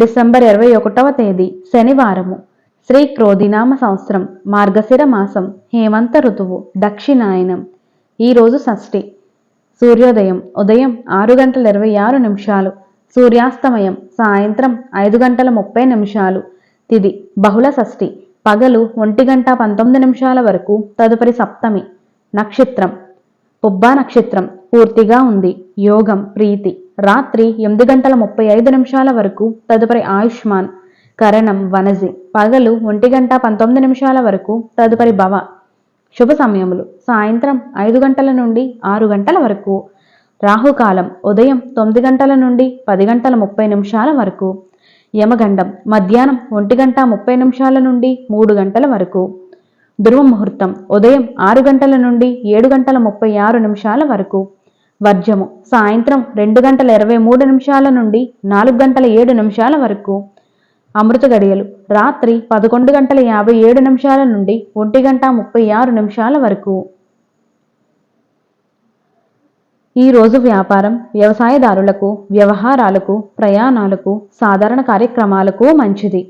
December ఇరవై ఒకటవ తేదీ శనివారము. శ్రీ క్రోధినామ సంవత్సరం మార్గశిర మాసం హేమంత ఋతువు దక్షిణాయనం. ఈరోజు షష్ఠి. సూర్యోదయం ఉదయం ఆరు గంటల ఇరవై ఆరు నిమిషాలు. సూర్యాస్తమయం సాయంత్రం ఐదు గంటల ముప్పై నిమిషాలు. తిది బహుళ షష్ఠి. పగలు ఒంటి గంట పంతొమ్మిది నిమిషాల వరకు తదుపరి సప్తమి. నక్షత్రం. పుబ్బా నక్షత్రం. పూర్తిగా ఉంది. యోగం ప్రీతి. రాత్రి ఎనిమిది గంటల ముప్పై ఐదు నిమిషాల వరకు తదుపరి ఆయుష్మాన్. కరణం వనజి. పగలు ఒంటి గంట పంతొమ్మిది నిమిషాల వరకు తదుపరి భవ. శుభ సమయములు. సాయంత్రం ఐదు గంటల నుండి ఆరు గంటల వరకు. రాహుకాలం ఉదయం తొమ్మిది గంటల నుండి పది గంటల ముప్పై నిమిషాల వరకు. యమగండం మధ్యాహ్నం ఒంటి గంట ముప్పై నిమిషాల నుండి మూడు గంటల వరకు. ధ్రువ ముహూర్తం ఉదయం ఆరు గంటల నుండి ఏడు గంటల ముప్పై ఆరు నిమిషాల వరకు. వర్జము. సాయంత్రం రెండు గంటల ఇరవై మూడు నిమిషాల నుండి నాలుగు గంటల ఏడు నిమిషాల వరకు అమృత గడియలు. రాత్రి పదకొండు గంటల యాభై ఏడు నిమిషాల నుండి ఒంటి గంట ముప్పై ఆరు నిమిషాల వరకు. ఈ రోజు వ్యాపారం వ్యవసాయదారులకు వ్యవహారాలకు ప్రయాణాలకు సాధారణ కార్యక్రమాలకు మంచిది.